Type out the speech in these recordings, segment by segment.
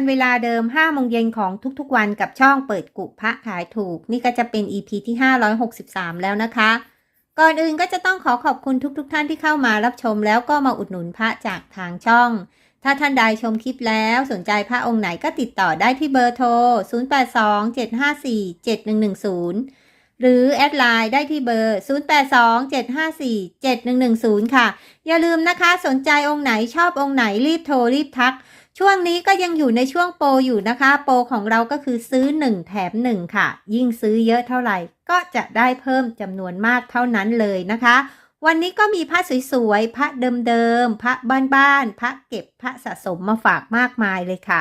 กันเวลาเดิม5โมงเย็นของทุกๆวันกับช่องเปิดกุพระขายถูก นี่ก็จะเป็น EP ที่ 563 แล้วนะคะ ก่อนอื่นก็จะต้องขอขอบคุณทุกๆทท่านที่เข้ามารับชมแล้วก็มาอุดหนุนพระจากทางช่อง ถ้าท่านใดชมคลิปแล้วสนใจพระองค์ไหนก็ติดต่อได้ที่เบอร์โทร 0827547110 หรือแอดไลน์ได้ที่เบอร์ 0827547110 ค่ะ อย่าลืมนะคะ สนใจองค์ไหนชอบองค์ไหนรีบโทรรีบทัก ช่วงนี้ก็ยังอยู่ในช่วงโปรอยู่นะคะ โปรของเราก็คือซื้อ 1 แถม 1 ค่ะ ยิ่งซื้อเยอะเท่าไหร่ ก็จะได้เพิ่มจำนวนมากเท่านั้นเลยนะคะ วันนี้ก็มีพระสวยๆ พระเดิมๆ พระบ้านๆ พระเก็บพระสะสมมาฝากมากมายเลยค่ะ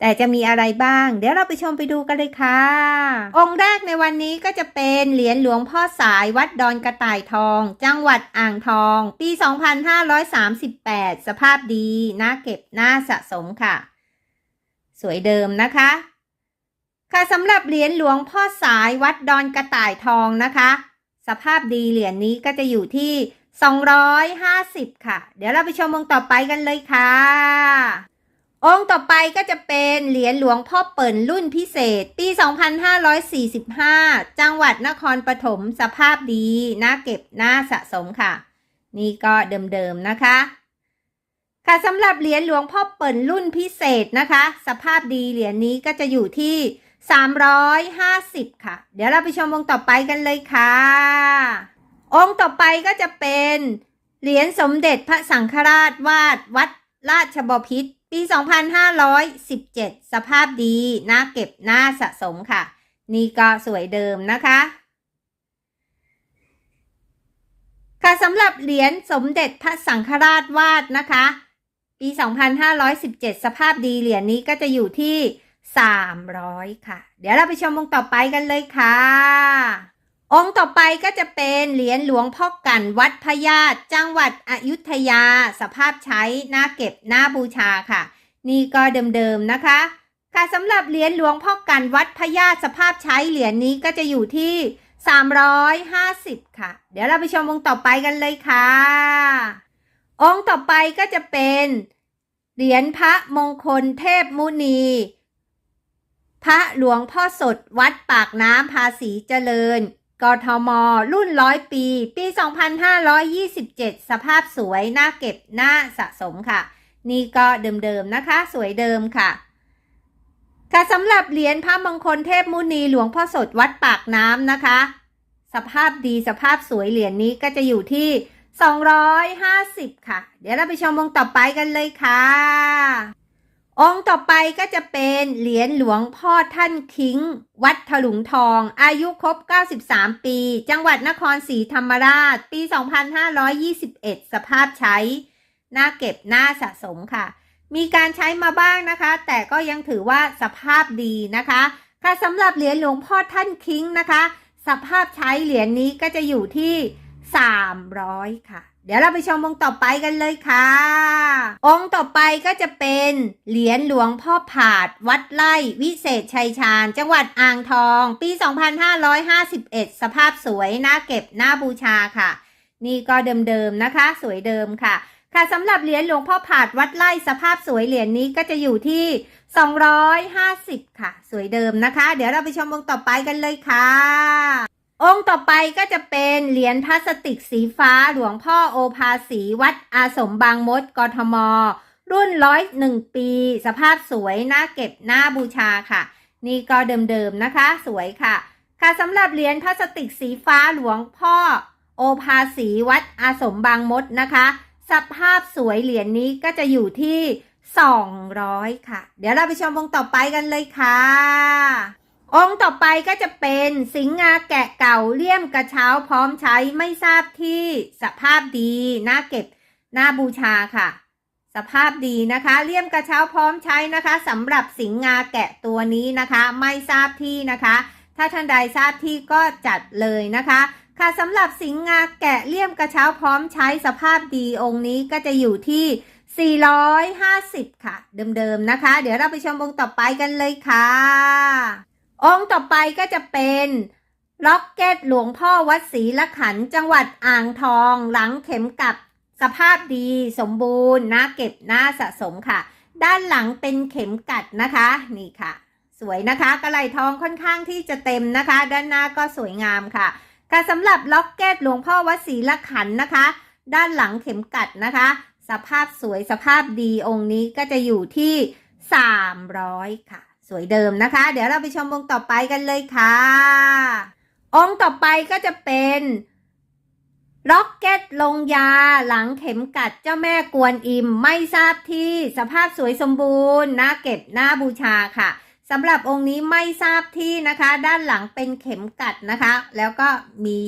แต่จะมีอะไรบ้าง เดี๋ยวเราไปชมไปดูกันเลยค่ะ องค์แรกในวันนี้ก็จะเป็นเหรียญหลวงพ่อสายวัดดอนกระต่ายทอง จังหวัดอ่างทอง ปี 2538 สภาพดีน่าเก็บน่าสะสมค่ะ สวยเดิมนะคะ ค่ะสำหรับเหรียญหลวงพ่อสายวัดดอนกระต่ายทองนะคะ สภาพดีเหรียญนี้ก็จะอยู่ที่ 250 ค่ะ เดี๋ยวเราไปชมองค์ต่อไปกันเลยค่ะ องค์ต่อไปก็จะเป็นเหรียญหลวงพ่อเปิ่นรุ่นพิเศษ ปี 2545 จังหวัดนครปฐมสภาพดีน่าเก็บน่าสะสมค่ะ นี่ก็เดิมๆนะคะ ค่ะสำหรับเหรียญหลวงพ่อเปิ่นรุ่นพิเศษนะคะ สภาพดีเหรียญนี้ก็จะอยู่ที่ 350 ค่ะ เดี๋ยวเราไปชมองค์ต่อไปกันเลยค่ะ องค์ต่อไปก็จะเป็นเหรียญสมเด็จพระสังฆราชวาดวัดราชบพิตร ปี 2517 สภาพดีน่าเก็บน่าสะสมค่ะ นี่ก็สวยเดิมนะคะ ค่ะสำหรับเหรียญสมเด็จพระสังฆราชวาดนะคะ ปี 2517 สภาพดีเหรียญนี้ก็จะอยู่ที่ 300 ค่ะ เดี๋ยวเราไปชมองต่อไปกันเลยค่ะ องค์ต่อไปก็จะเป็นเหรียญหลวงพ่อกันวัดพญาตจังหวัดอยุธยา สภาพใช้หน่าเก็บหน่าบูชาค่ะ นี่ก็เดิมๆนะคะ ค่ะสำหรับเหรียญหลวงพ่อกันวัดพญาตสภาพใช้เหรียญนี้ก็จะอยู่ที่ 350 ค่ะ เดี๋ยวเราไปชมองค์ต่อไปกันเลยค่ะ องค์ต่อไปก็จะเป็นเหรียญพระมงคลเทพมุนีพระหลวงพ่อสดวัดปากน้ำภาษีเจริญ กทม รุ่นร้อยปี ปี 2527 สภาพสวย น่าเก็บ น่าสะสมค่ะ นี่ก็เดิมๆนะคะ สวยเดิมค่ะ ค่ะสำหรับเหรียญพระมงคลเทพมุนีหลวงพ่อสดวัดปากน้ำนะคะ สภาพดีสภาพสวยเหรียญนี้ก็จะอยู่ที่ 250 ค่ะ เดี๋ยวเราไปชมองต่อไปกันเลยค่ะ องค์ต่อไปก็จะเป็นเหรียญหลวงพ่อท่านคิง วัดถลุงทอง อายุครบ 93 ปี จังหวัดนครศรีธรรมราช ปี 2521 สภาพใช้น่าเก็บน่าสะสมค่ะ มีการใช้มาบ้างนะคะ แต่ก็ยังถือว่าสภาพดีนะคะ ค่ะสำหรับเหรียญหลวงพ่อท่านคิงนะคะ สภาพใช้เหรียญนี้ก็จะอยู่ที่ 300 ค่ะ เดี๋ยวเราไปชมองค์ต่อไปกันเลยค่ะ องค์ต่อไปก็จะเป็นเหรียญหลวงพ่อผาด วัดไร่วิเศษชัยชาญ จังหวัดอ่างทอง ปี 2551 สภาพสวยน่าเก็บน่าบูชาค่ะ นี่ก็เดิมๆนะคะ สวยเดิมค่ะ ค่ะสำหรับเหรียญหลวงพ่อผาด วัดไร่สภาพสวยเหรียญนี้ก็จะอยู่ที่ 250 ค่ะ สวยเดิมนะคะ เดี๋ยวเราไปชมองค์ต่อไปกันเลยค่ะ องค์ต่อไปก็จะเป็นเหรียญพลาสติกสีฟ้าหลวงพ่อโอภาสีวัดอาสมบางมดกทม รุ่นร้อยหนึ่งปี สภาพสวยน่าเก็บน่าบูชาค่ะ นี่ก็เดิมๆนะคะ สวยค่ะ ค่ะสำหรับเหรียญพลาสติกสีฟ้าหลวงพ่อโอภาสีวัดอาสมบางมดนะคะ สภาพสวยเหรียญนี้ก็จะอยู่ที่ 200 ค่ะ เดี๋ยวเราไปชมองต่อไปกันเลยค่ะ องค์ต่อไปก็จะเป็นสิงหาแกะเก่าเลี่ยมกระเช้าพร้อมใช้ไม่ทราบที่สภาพดีน่าเก็บน่าบูชาค่ะ สภาพดีนะคะ เลี่ยมกระเช้าพร้อมใช้นะคะสำหรับสิงหาแกะตัวนี้นะคะ ไม่ทราบที่นะคะ ถ้าท่านใดทราบที่ก็จัดเลยนะคะค่ะสำหรับสิงหาแกะเลี่ยมกระเช้าพร้อมใช้สภาพดีองค์นี้ก็จะอยู่ที่ 450 ค่ะ เดิมๆนะคะ เดี๋ยวเราไปชมองค์ต่อไปกันเลยค่ะ องค์ต่อไปก็จะเป็นล็อกเก็ตหลวงพ่อวัดศรีละขันจังหวัดอ่างทอง หลังเข็มกลับสภาพดีสมบูรณ์น่าเก็บน่าสะสมค่ะ ด้านหลังเป็นเข็มกัดนะคะ นี่ค่ะ สวยนะคะกระไหลทองค่อนข้างที่จะเต็มนะคะ ด้านหน้าก็สวยงามค่ะค่ะสำหรับล็อกเก็ตหลวงพ่อวัดศรีละขันนะคะ ด้านหลังเข็มกัดนะคะ สภาพสวยสภาพดีองค์นี้ก็จะอยู่ที่ 300 ค่ะ สวยเดิมนะคะ เดี๋ยวเราไปชมองค์ต่อไปกันเลยค่ะ องค์ต่อไปก็จะเป็นล็อกเก็ตลงยาหลังเข็มกัดเจ้าแม่กวนอิม ไม่ทราบที่สภาพสวยสมบูรณ์น่าเก็บน่าบูชาค่ะสำหรับองค์นี้ไม่ทราบที่นะคะ ด้านหลังเป็นเข็มกัดนะคะ แล้วก็มี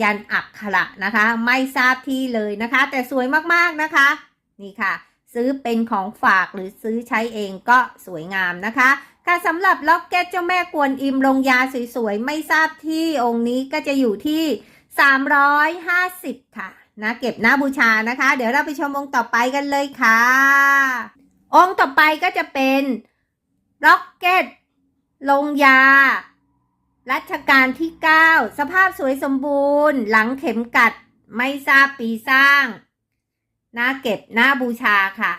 ยันอักขระนะคะ ไม่ทราบที่เลยนะคะ แต่สวยมากๆนะคะ นี่ค่ะ ซื้อเป็นของฝากหรือซื้อใช้เองก็สวยงามนะคะ ค่ะสำหรับล็อกเก็ตเจ้าแม่กวนอิมลงยาสวยๆ ไม่ทราบที่องค์นี้ก็จะอยู่ที่ 350 ค่ะนะเก็บหน้าบูชานะคะ เดี๋ยวเราไปชมองค์ต่อไปกันเลยค่ะ องค์ต่อไปก็จะเป็นล็อกเก็ตลงยา รัชกาลที่ 9 สภาพสวยสมบูรณ์ หลังเข็มกัดไม่ทราบปีสร้างหน้าเก็บหน้าบูชาค่ะ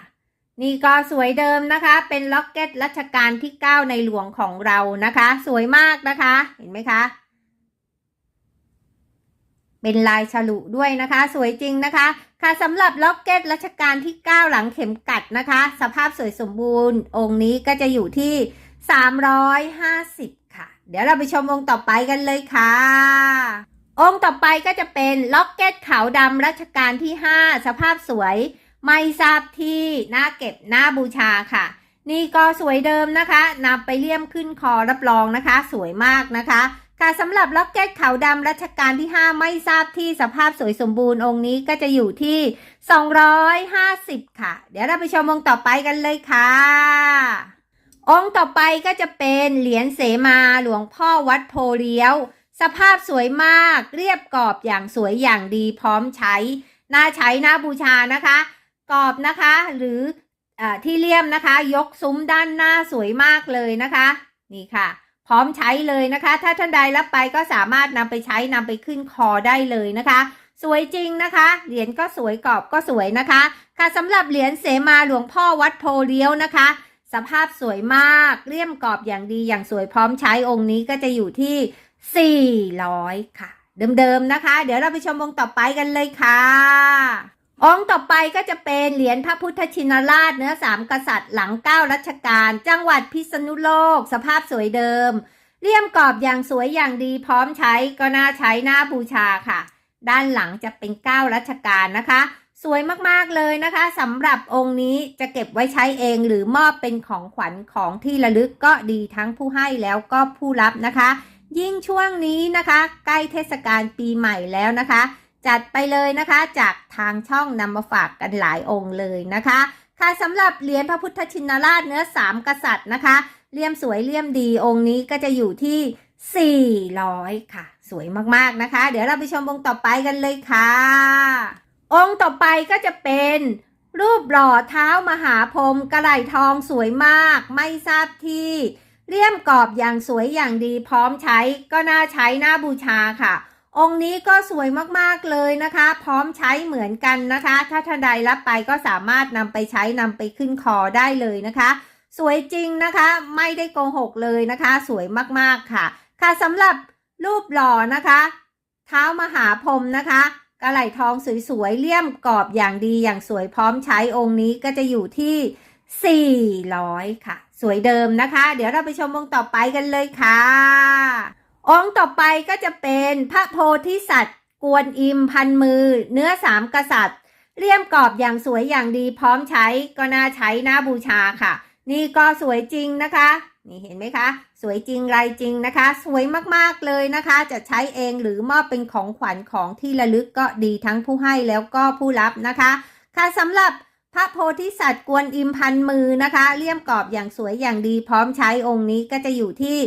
นี่ก็สวยเดิมนะคะ เป็นล็อกเก็ตรัชกาลที่ 9 ในหลวงของเรานะคะ สวยมากนะคะ เห็นไหมคะ เป็นลายฉลุด้วยนะคะ สวยจริงนะคะ ค่ะสำหรับล็อกเก็ตรัชกาลที่ 9 หลังเข็มกัดนะคะ สภาพสวยสมบูรณ์ องค์นี้ก็จะอยู่ที่ 350 ค่ะ เดี๋ยวเราไปชมองค์ต่อไปกันเลยค่ะองค์ต่อไปก็จะเป็นล็อกเก็ตขาวดำรัชกาลที่ 5 สภาพสวย ไม่ทราบที่น่าเก็บหน้าบูชาค่ะ นี่ก็สวยเดิมนะคะนำไปเลี่ยมขึ้นคอรับรองนะคะ สวยมากนะคะ ค่ะสำหรับล็อกเก็ตขาวดำรัชกาลที่ 5 ไม่ทราบที่สภาพสวยสมบูรณ์องค์นี้ก็จะอยู่ที่ 250 ค่ะ เดี๋ยวเราไปชมองค์ต่อไปกันเลยค่ะองค์ต่อไปก็จะเป็นเหรียญเสมาหลวงพ่อวัดโพเลี้ยว สภาพสวยมาก เรียบกรอบอย่างสวยอย่างดีพร้อมใช้ น่าใช้น่าบูชานะคะ กรอบนะคะ หรืออที่เลี่ยมนะคะ ยกซุ้มด้านหน้าสวยมากเลยนะคะ นี่ค่ะ พร้อมใช้เลยนะคะ ถ้าท่านใดรับไปก็สามารถนำไปใช้นำไปขึ้นคอได้เลยนะคะ สวยจริงนะคะ เหรียญก็สวยกรอบก็สวยนะคะ ค่ะสำหรับเหรียญเสมาหลวงพ่อวัดโพเลี้ยวนะคะสภาพสวยมากเลี่ยมกรอบอย่างดีอย่างสวยพร้อมใช้องค์นี้ก็จะอยู่ที่ 400 ค่ะ เดิมๆนะคะ เดี๋ยวเราไปชมองค์ต่อไปกันเลยค่ะ องค์ต่อไปก็จะเป็นเหรียญพระพุทธชินราชเนื้อสามกษัตริย์หลังเก้ารัชกาลจังหวัดพิษณุโลก สภาพสวยเดิม เลี่ยมกรอบอย่างสวยอย่างดีพร้อมใช้ก็น่าใช้น่าบูชาค่ะ ด้านหลังจะเป็นเก้ารัชกาลนะคะ สวยมากๆเลยนะคะสำหรับองค์นี้จะเก็บไว้ใช้เองหรือมอบเป็นของขวัญของที่ระลึกก็ดีทั้งผู้ให้แล้วก็ผู้รับนะคะ ยิ่งช่วงนี้นะคะ ใกล้เทศกาลปีใหม่แล้วนะคะ จัดไปเลยนะคะ จากทางช่องนำมาฝากกันหลายองค์เลยนะคะ ค่ะสำหรับเหรียญพระพุทธชินราชเนื้อสามกษัตริย์นะคะเลี่ยมสวยเลี่ยมดีองค์นี้ก็จะอยู่ที่ 400 ค่ะ สวยมากๆนะคะ เดี๋ยวเราไปชมองค์ต่อไปกันเลยค่ะ องค์ต่อไปก็จะเป็นรูปหล่อเท้ามหาพรหมกระไหลทองสวยมาก ไม่ทราบที่เลี่ยมกรอบอย่างสวยอย่างดีพร้อมใช้ก็น่าใช้น่าบูชาค่ะ องค์นี้ก็สวยมากๆเลยนะคะ พร้อมใช้เหมือนกันนะคะ ถ้าท่านใดรับไปก็สามารถนำไปใช้นำไปขึ้นคอได้เลยนะคะ สวยจริงนะคะ ไม่ได้โกหกเลยนะคะ สวยมากๆค่ะ ค่ะสำหรับรูปหล่อนะคะ เท้ามหาพรหมนะคะกระไหลทองสวยๆเลี่ยมกรอบอย่างดีอย่างสวยพร้อมใช้องค์นี้ก็จะอยู่ที่ 400 ค่ะ สวยเดิมนะคะ เดี๋ยวเราไปชมองต่อไปกันเลยค่ะ องค์ต่อไปก็จะเป็นพระโพธิสัตว์ กวนอิมพันมือ เนื้อสามกษัตริย์เลี่ยมกรอบอย่างสวยอย่างดีพร้อมใช้ก็น่าใช้น่าบูชาค่ะ นี่ก็สวยจริงนะคะ นี่เห็นไหมคะ สวยจริงลายจริงนะคะ สวยมากๆเลยนะคะ จะใช้เองหรือมอบเป็นของขวัญของที่ระลึกก็ดีทั้งผู้ให้แล้วก็ผู้รับนะคะ ค่ะสำหรับพระโพธิสัตว์กวนอิมพันมือนะคะเลี่ยมกรอบอย่างสวยอย่างดีพร้อมใช้องค์นี้ก็จะอยู่ที่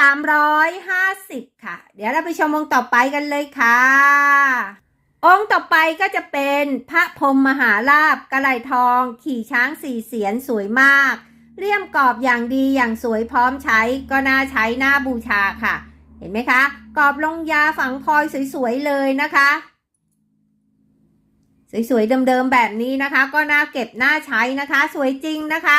350 ค่ะ เดี๋ยวเราไปชมองค์ต่อไปกันเลยค่ะ องค์ต่อไปก็จะเป็นพระพรหมมหาลาบกระไหลทอง ขี่ช้างสี่เสียนสวยมาก เลี่ยมกรอบอย่างดีอย่างสวยพร้อมใช้ก็น่าใช้น่าบูชาค่ะ เห็นไหมคะ กรอบลงยาฝังพลอยสวยๆเลยนะคะ สวยๆเดิมๆแบบนี้นะคะ ก็น่าเก็บน่าใช้นะคะ สวยจริงนะคะ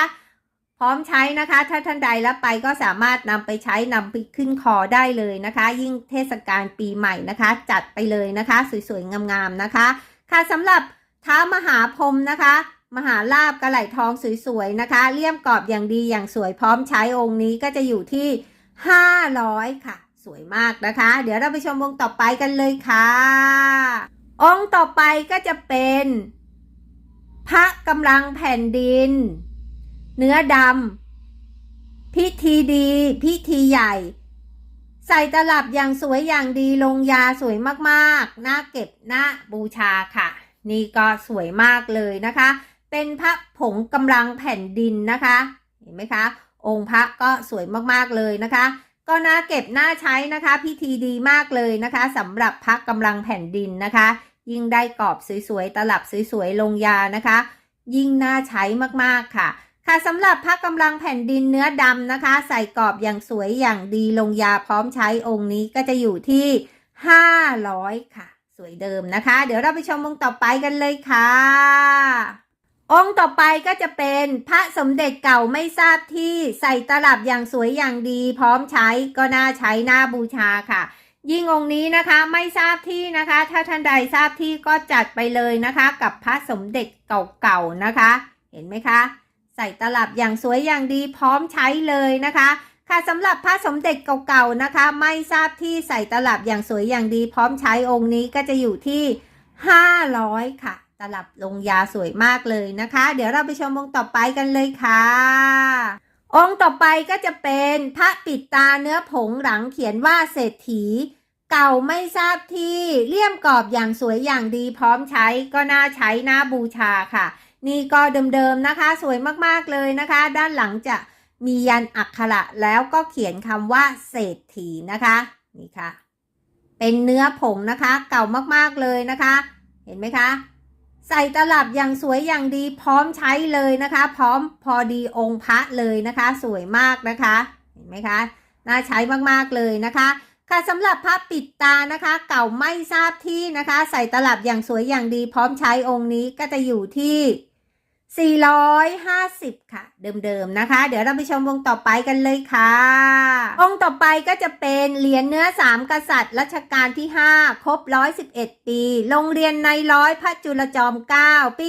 ร้อมใช้นะคะ ถ้าท่านใดรับไปก็สามารถนำไปใช้นำไปขึ้นคอได้เลยนะคะ ยิ่งเทศกาลปีใหม่นะคะ จัดไปเลยนะคะ สวยๆงามๆนะคะ ค่ะสำหรับท้ามหาพรหมนะคะ มหาลาบกระไหลทองสวยๆนะคะเลี่ยมกรอบอย่างดีอย่างสวยพร้อมใช้องค์นี้ก็จะอยู่ที่ 500 ค่ะ สวยมากนะคะ เดี๋ยวเราไปชมองค์ต่อไปกันเลยค่ะ องค์ต่อไปก็จะเป็น พระกำลังแผ่นดิน เนื้อดำพิธีดี พิธีใหญ่ ใส่ตลับอย่างสวยอย่างดีลงยาสวยมากๆน่าเก็บน่าบูชาค่ะ นี่ก็สวยมากเลยนะคะ เป็นพระผงกำลังแผ่นดินนะคะ เห็นไหมคะ องค์พระก็สวยมากๆเลยนะคะ ก็น่าเก็บน่าใช้นะคะ พิธีดีมากเลยนะคะสำหรับพระกำลังแผ่นดินนะคะ ยิ่งได้กรอบสวยๆตลับสวยๆลงยานะคะ ยิ่งน่าใช้มากๆค่ะ ค่ะสำหรับพระกำลังแผ่นดินเนื้อดำนะคะ ใส่กรอบอย่างสวยอย่างดีลงยาพร้อมใช้องค์นี้ก็จะอยู่ที่ 500 ค่ะ สวยเดิมนะคะ เดี๋ยวเราไปชมองค์ต่อไปกันเลยค่ะ องค์ต่อไปก็จะเป็นพระสมเด็จเก่าไม่ทราบที่ใส่ตลับอย่างสวยอย่างดี พร้อมใช้ก็น่าใช้น่าบูชาค่ะ ยิ่งองค์นี้นะคะไม่ทราบที่นะคะ ถ้าท่านใดทราบที่ก็จัดไปเลยนะคะ กับพระสมเด็จเก่าๆนะคะ เห็นไหมคะ ใส่ตลับอย่างสวยอย่างดีพร้อมใช้เลยนะคะ ค่ะสำหรับพระสมเด็จเก่าๆนะคะ ไม่ทราบที่ใส่ตลับอย่างสวยอย่างดี พร้อมใช้องค์นี้ก็จะอยู่ที่500 ค่ะ ตลับลงยาสวยมากเลยนะคะ เดี๋ยวเราไปชมองค์ต่อไปกันเลยค่ะ องค์ต่อไปก็จะเป็นพระปิดตาเนื้อผงหลังเขียนว่าเศรษฐีเก่าไม่ทราบที่เลี่ยมกรอบอย่างสวยอย่างดีพร้อมใช้ก็น่าใช้น่าบูชาค่ะ นี่ก็เดิมๆนะคะ สวยมากๆเลยนะคะ ด้านหลังจะมียันอักขระแล้วก็เขียนคำว่าเศรษฐีนะคะ นี่ค่ะ เป็นเนื้อผงนะคะ เก่ามากๆเลยนะคะ เห็นไหมคะ ใส่ตลับอย่างสวยอย่างดีพร้อมใช้เลยนะคะ พร้อมพอดีองค์พระเลยนะคะ สวยมากนะคะ เห็นไหมคะ น่าใช้มากๆเลยนะคะค่ะสำหรับพระปิดตานะคะ เก่าไม่ทราบที่นะคะ ใส่ตลับอย่างสวยอย่างดี พร้อมใช้องค์นี้ก็จะอยู่ที่ 450 ค่ะ เดิมๆนะคะ เดี๋ยวเราไปชมวงต่อไปกันเลยค่ะองต่อไปก็จะเป็นเหรียญเนื้อสามกษัตริย์รัชกาลที่ 5 ครบ 111 ปี โรงเรียนในร้อยพระจุลจอม 9 ปี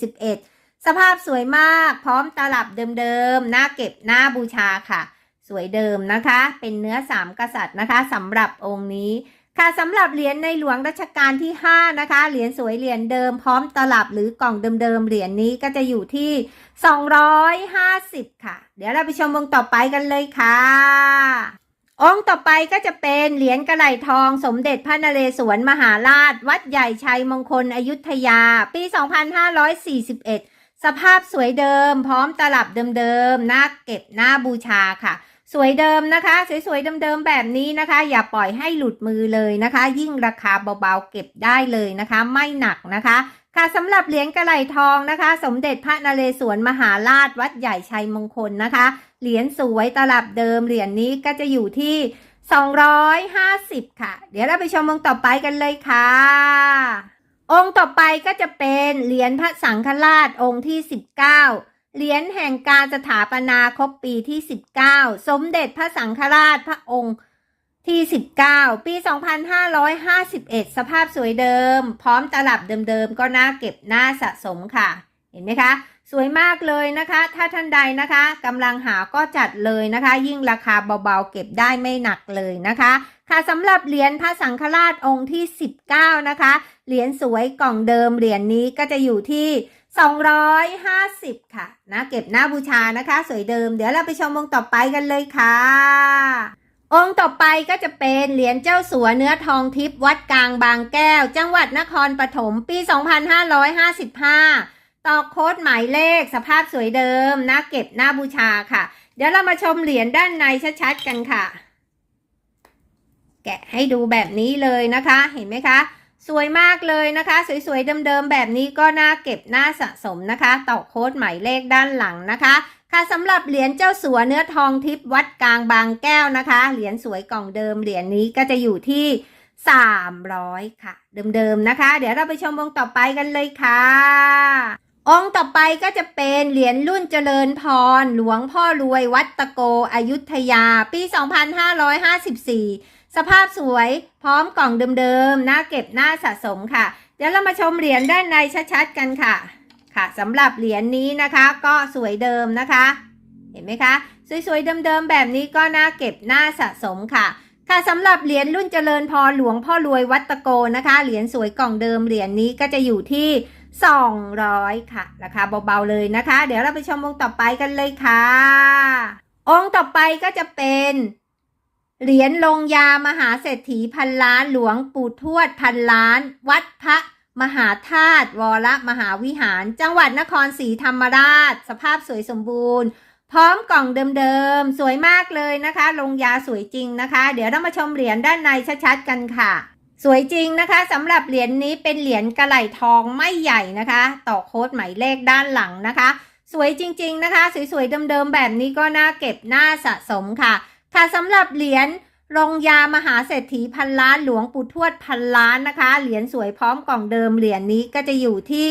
2541 สภาพสวยมากพร้อมตลับเดิมๆหน้าเก็บหน้าบูชาค่ะ สวยเดิมนะคะ เป็นเนื้อสามกษัตริย์นะคะสำหรับองค์นี้ ค่ะสำหรับเหรียญในหลวงรัชกาลที่ 5 นะคะ เหรียญสวยเหรียญเดิมพร้อมตลับหรือกล่องเดิมๆเหรียญนี้ก็จะอยู่ที่ 250 ค่ะ เดี๋ยวเราไปชมองต่อไปกันเลยค่ะ องค์ต่อไปก็จะเป็นเหรียญกระไหลทอง สมเด็จพระนเรศวรมหาราช วัดใหญ่ชัยมงคลอยุธยา ปี 2541 สภาพสวยเดิม พร้อมตลับเดิมๆน้าเก็บน้าบูชาค่ะ สวยเดิมนะคะ สวยๆเดิมๆแบบนี้นะคะ อย่าปล่อยให้หลุดมือเลยนะคะ ยิ่งราคาเบาๆเก็บได้เลยนะคะ ไม่หนักนะคะค่ะสำหรับเหรียญกระไหลทองนะคะ สมเด็จพระนเรศวรมหาราชวัดใหญ่ชัยมงคลนะคะ เหรียญสวยตลับเดิมเหรียญนี้ก็จะอยู่ที่ 250 ค่ะ เดี๋ยวเราไปชมองค์ต่อไปกันเลยค่ะ องค์ต่อไปก็จะเป็นเหรียญพระสังฆราชองค์ที่ 19 เหรียญแห่งการสถาปนาครบปีที่ 19 สมเด็จพระสังฆราชพระองค์ที่ 19 ปี 2551 สภาพสวยเดิม พร้อมตลับเดิมๆ ก็น่าเก็บน่าสะสมค่ะ เห็นไหมคะ สวยมากเลยนะคะ ถ้าท่านใดนะคะกำลังหาก็จัดเลยนะคะ ยิ่งราคาเบาๆ เก็บได้ไม่หนักเลยนะคะ ค่ะสำหรับเหรียญพระสังฆราชองค์ที่ 19 นะคะ เหรียญสวยกล่องเดิมเหรียญนี้ก็จะอยู่ที่ 250 ค่ะนะเก็บหน้าบูชานะคะ สวยเดิม เดี๋ยวเราไปชมองค์ต่อไปกันเลยค่ะ องค์ต่อไปก็จะเป็นเหรียญเจ้าสัวเนื้อทองทิพย์วัดกลางบางแก้ว จังหวัดนครปฐมปี 2555 ต่อโค้ดหมายเลขสภาพสวยเดิมนะเก็บหน้าบูชาค่ะ เดี๋ยวเรามาชมเหรียญด้านในชัดๆกันค่ะ แกะให้ดูแบบนี้เลยนะคะ เห็นไหมคะ สวยมากเลยนะคะ สวยๆ เดิมๆ แบบนี้ก็น่าเก็บน่าสะสมนะคะต่อโค้ดหมายเลขด้านหลังนะคะค่ะสำหรับเหรียญเจ้าสัวเนื้อทองทิพย์วัดกลางบางแก้วนะคะ เหรียญสวยกล่องเดิมเหรียญนี้ก็จะอยู่ที่ 300 ค่ะ เดิมๆนะคะ เดี๋ยวเราไปชมวงต่อไปกันเลยค่ะ องค์ต่อไปก็จะเป็นเหรียญรุ่นเจริญพร หลวงพ่อรวยวัดตะโกอยุธยา ปี 2554 สภาพสวยพร้อมกล่องเดิมๆน่าเก็บน่าสะสมค่ะ เดี๋ยวเรามาชมเหรียญด้านในชัดๆกันค่ะ ค่ะสำหรับเหรียญนี้นะคะ ก็สวยเดิมนะคะ เห็นไหมคะ สวยๆเดิมๆแบบนี้ก็น่าเก็บน่าสะสมค่ะค่ะสำหรับเหรียญรุ่นเจริญพรหลวงพ่อรวยวัดตะโกนะคะ เหรียญสวยกล่องเดิมเหรียญนี้ก็จะอยู่ที่ 200 ค่ะ ราคาเบาๆเลยนะคะ เดี๋ยวเราไปชมองค์ต่อไปกันเลยค่ะ องค์ต่อไปก็จะเป็น เหรียญลงยามหาเศรษฐีพันล้านหลวงปู่ทวดพันล้าน วัดพระมหาธาตุวรมหาวิหาร จังหวัดนครศรีธรรมราช สภาพสวยสมบูรณ์ พร้อมกล่องเดิมๆ สวยมากเลยนะคะ ลงยาสวยจริงนะคะ เดี๋ยวเรามาชมเหรียญด้านในชัดๆกันค่ะ สวยจริงนะคะสำหรับเหรียญนี้เป็นเหรียญกระไหลทองไม่ใหญ่นะคะ ต่อโค้ดหมายเลขด้านหลังนะคะ สวยจริง ๆนะคะ สวยๆเดิมๆแบบนี้ก็น่าเก็บน่าสะสมค่ะ ค่ะสำหรับเหรียญลงยามหาเศรษฐีพันล้านหลวงปู่ทวดพันล้านนะคะ เหรียญสวยพร้อมกล่องเดิมเหรียญนี้ก็จะอยู่ที่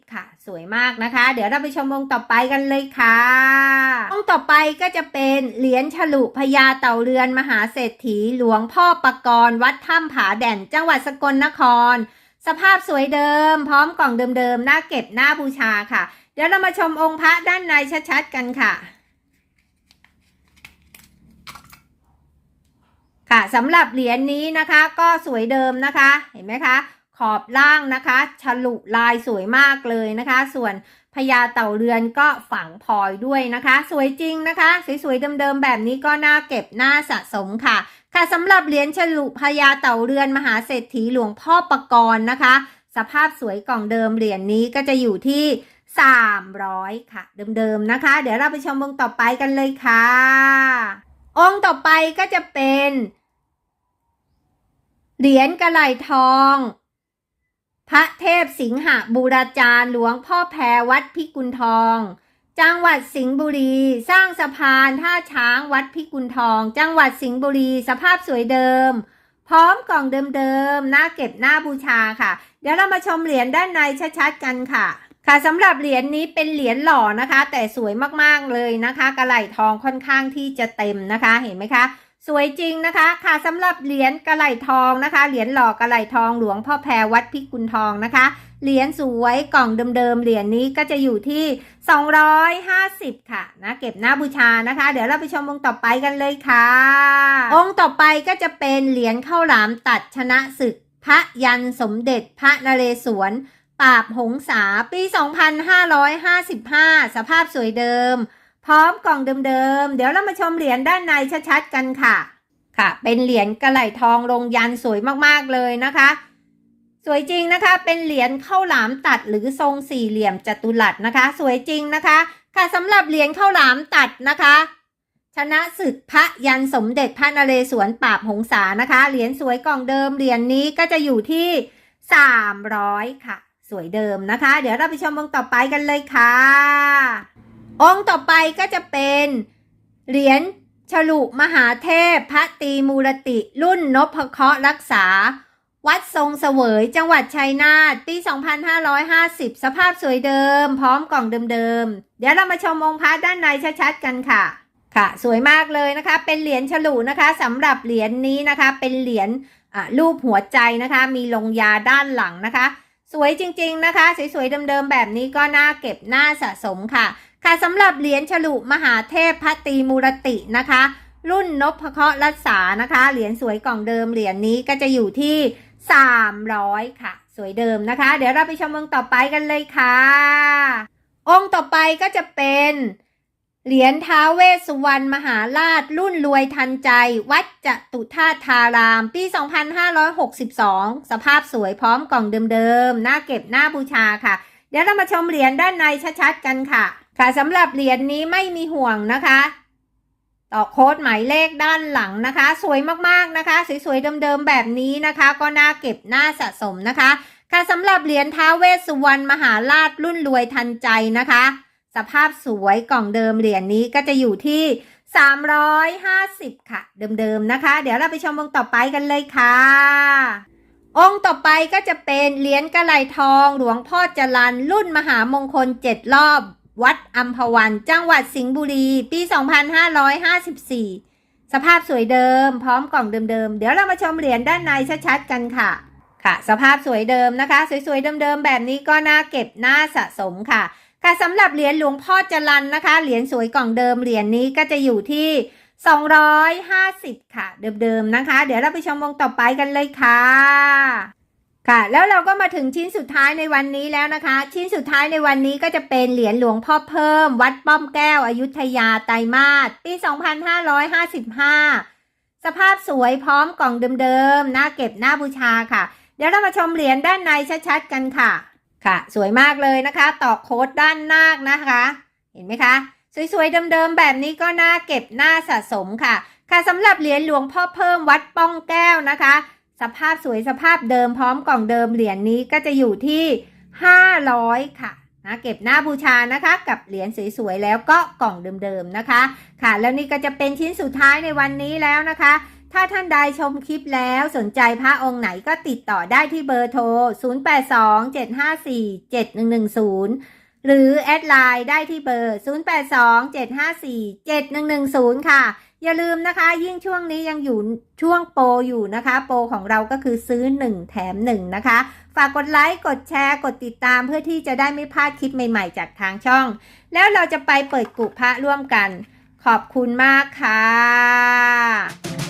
450 ค่ะ สวยมากนะคะ เดี๋ยวเราไปชมองค์ต่อไปกันเลยค่ะองค์ต่อไปก็จะเป็นเหรียญฉลุพญาเต่าเรือนมหาเศรษฐีหลวงพ่อปกรณ์วัดถ้ำผาแด่นจังหวัดสกลนคร สภาพสวยเดิม พร้อมกล่องเดิมๆน่าเก็บน่าบูชาค่ะ เดี๋ยวเรามาชมองค์พระด้านในชัดๆกันค่ะ ค่ะสำหรับเหรียญนี้นะคะก็สวยเดิมนะคะ เห็นไหมคะ ขอบล่างนะคะฉลุลายสวยมากเลยนะคะ ส่วนพญาเต่าเรือนก็ฝังพลอยด้วยนะคะ สวยจริงนะคะ สวยๆเดิมๆแบบนี้ก็น่าเก็บน่าสะสมค่ะ ค่ะสำหรับเหรียญฉลุพญาเต่าเรือนมหาเศรษฐีหลวงพ่อประกรณ์นะคะ สภาพสวยกล่องเดิมเหรียญนี้ก็จะอยู่ที่ 300 ค่ะ เดิมๆนะคะ เดี๋ยวเราไปชมองต่อไปกันเลยค่ะองค์ต่อไปก็จะเป็น เหรียญกระไหลทอง พระเทพสิงหบูราจารย์หลวงพ่อแพรวัดพิกุลทอง จังหวัดสิงห์บุรี สร้างสะพานท่าช้างวัดพิกุลทอง จังหวัดสิงห์บุรีสภาพสวยเดิม พร้อมกล่องเดิมๆน่าเก็บน่าบูชาค่ะ เดี๋ยวเรามาชมเหรียญด้านในชัดๆกันค่ะค่ะสำหรับเหรียญนี้เป็นเหรียญหล่อนะคะ แต่สวยมากๆเลยนะคะ กระไหลทองค่อนข้างที่จะเต็มนะคะเห็นไหมคะ สวยจริงนะคะ ค่ะสำหรับเหรียญกระไหลทองนะคะ เหรียญหล่อกระไหลทองหลวงพ่อแพรวัดพิกุลทองนะคะ เหรียญสวยกล่องเดิมๆ เหรียญนี้ก็จะอยู่ที่ 250 ค่ะนะเก็บหน้าบูชานะคะ เดี๋ยวเราไปชมองค์ต่อไปกันเลยค่ะ องค์ต่อไปก็จะเป็นเหรียญข้าวหลามตัดชนะศึก พระยันสมเด็จพระนเรศวรปราบหงษาปี 2555 สภาพสวยเดิม พร้อมกล่องเดิมๆ เดี๋ยวเรามาชมเหรียญด้านในชัดๆกันค่ะ ค่ะ เป็นเหรียญกระไหลทองลงยันสวยมากๆเลยนะคะ สวยจริงนะคะ เป็นเหรียญข้าวหลามตัดหรือทรงสี่เหลี่ยมจัตุรัสนะคะ สวยจริงนะคะ ค่ะสำหรับเหรียญข้าวหลามตัดนะคะ ชนะศึกพระยันสมเด็จพระนเรศวรปราบหงษานะคะ เหรียญสวยกล่องเดิม เหรียญนี้ก็จะอยู่ที่300ค่ะ สวยเดิมนะคะ เดี๋ยวเราไปชมองต่อไปกันเลยค่ะ องค์ต่อไปก็จะเป็นเหรียญฉลุมหาเทพพระตีมูรติ รุ่นนพเคราะห์รักษา วัดทรงเสวย จังหวัดชัยนาทปี 2550 สภาพสวยเดิม พร้อมกล่องเดิมๆ เดี๋ยวเรามาชมองค์พระด้านในชัดๆกันค่ะ ค่ะ สวยมากเลยนะคะ เป็นเหรียญฉลุนะคะสำหรับเหรียญนี้นะคะ เป็นเหรียญรูปหัวใจนะคะ มีลงยาด้านหลังนะคะ สวยจริง ๆนะคะ สวยๆเดิมๆแบบนี้ก็น่าเก็บน่าสะสมค่ะ ค่ะสำหรับเหรียญฉลุมหาเทพพระตีมูรตินะคะ รุ่นนพเคราะห์รักษานะคะ เหรียญสวยกล่องเดิมเหรียญนี้ก็จะอยู่ที่ 300 ค่ะ สวยเดิมนะคะ เดี๋ยวเราไปชมองค์ต่อไปกันเลยค่ะ องค์ต่อไปก็จะเป็นเหรียญท้าเวสวรรณมหาราช รุ่นรวยทันใจ วัดจตุธาทาราม ปี 2562 สภาพสวยพร้อมกล่องเดิมๆน่าเก็บน่าบูชาค่ะ เดี๋ยวเรามาชมเหรียญด้านในชัดๆ กันค่ะ ค่ะสำหรับเหรียญนี้ไม่มีห่วงนะคะ ต่อโค้ดหมายเลขด้านหลังนะคะ สวยมากๆนะคะ สวยๆเดิมๆแบบนี้นะคะ ก็น่าเก็บน่าสะสมนะคะ ค่ะสำหรับเหรียญท้าเวสสุวรรณมหาราชรุ่นรวยทันใจนะคะ สภาพสวยกล่องเดิมเหรียญนี้ก็จะอยู่ที่ 350 ค่ะ เดิมๆนะคะ เดี๋ยวเราไปชมวงต่อไปกันเลยค่ะอองค์ต่อไปก็จะเป็นเหรียญกระไหลทอง หลวงพ่อจรันรุ่นมหามงคลเจ็ดรอบ วัดอัมพวันจังหวัดสิงห์บุรี ปี 2554 สภาพสวยเดิม พร้อมกล่องเดิมๆ เดี๋ยวเรามาชมเหรียญด้านในชัดๆ กันค่ะ ค่ะ สภาพสวยเดิมนะคะ สวยๆ เดิมๆ แบบนี้ก็น่าเก็บน่าสะสมค่ะ ค่ะสำหรับเหรียญหลวงพ่อจรันนะคะ เหรียญสวยกล่องเดิม เหรียญนี้ก็จะอยู่ที่ 250 ค่ะ เดิมๆ นะคะ เดี๋ยวเราไปชมวงต่อไปกันเลยค่ะ ค่ะ แล้วเราก็มาถึงชิ้นสุดท้ายในวันนี้แล้วนะคะ ชิ้นสุดท้ายในวันนี้ก็จะเป็นเหรียญหลวงพ่อเพิ่ม วัดป้อมแก้วอยุธยาไตรมาสปี 2555 สภาพสวยพร้อมกล่องเดิมๆน่าเก็บน่าบูชาค่ะ เดี๋ยวเรามาชมเหรียญด้านในชัดๆกันค่ะ ค่ะ สวยมากเลยนะคะ ต่อโค้ดด้านหน้านะคะ เห็นไหมคะ สวยๆเดิมๆแบบนี้ก็น่าเก็บน่าสะสมค่ะ ค่ะสำหรับเหรียญหลวงพ่อเพิ่มวัดป้องแก้วนะคะ สภาพสวยสภาพเดิมพร้อมกล่องเดิมเหรียญนี้ก็จะอยู่ที่ 500 ค่ะนะเก็บหน้าบูชานะคะกับเหรียญสวยๆแล้วก็กล่องเดิมๆนะคะ ค่ะ แล้วนี่ก็จะเป็นชิ้นสุดท้ายในวันนี้แล้วนะคะ ถ้าท่านใดชมคลิปแล้วสนใจพระองค์ไหนก็ติดต่อได้ที่เบอร์โทร 0827547110 หรือแอดไลน์ได้ที่เบอร์ 0827547110 ค่ะ อย่าลืมนะคะ ยิ่งช่วงนี้ยังอยู่ช่วงโปรอยู่นะคะ โปรของเราก็คือซื้อ 1 แถม 1 นะคะ ฝากกดไลค์ กดแชร์ กดติดตามเพื่อที่จะได้ไม่พลาดคลิปใหม่ๆ จากทางช่อง แล้วเราจะไปเปิดกุพระร่วมกัน ขอบคุณมากค่ะ